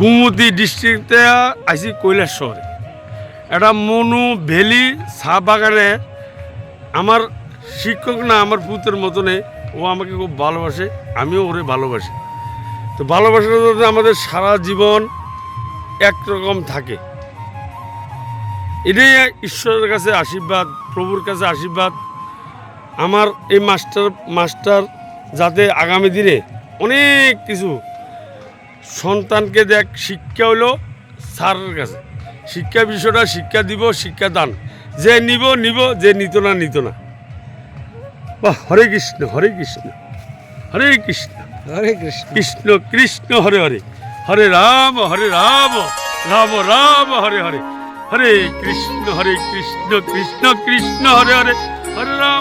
গুমতি ডিস্ট্রিক্টে আইছি কৈলাস শহরে একটা মনু ভ্যালি চা বাগানে আমার শিক্ষক না আমার পুত্রের মতনে ও আমাকে খুব ভালোবাসে, আমিও ওরে ভালোবাসি। তো ভালোবাসাটা যাতে আমাদের সারা জীবন একরকম থাকে, এটাই ঈশ্বরের কাছে আশীর্বাদ, প্রভুর কাছে আশীর্বাদ। আমার এই মাস্টার মাস্টার যাতে আগামী দিনে অনেক কিছু সন্তানকে দেখ শিক্ষা হলো স্যারের কাছে। শিক্ষা বিষয়টা শিক্ষা দিব শিক্ষা দান। যে নিব নিব যে নিত না নিত না। বাহ হরে কৃষ্ণ হরে কৃষ্ণ হরে কৃষ্ণ। হরে কৃষ্ণ। কৃষ্ণ কৃষ্ণ হরে হরে। হরে রাম হরে রাম রাম রাম হরে হরে। হরে কৃষ্ণ হরে কৃষ্ণ কৃষ্ণ কৃষ্ণ হরে হরে। হরে রাম।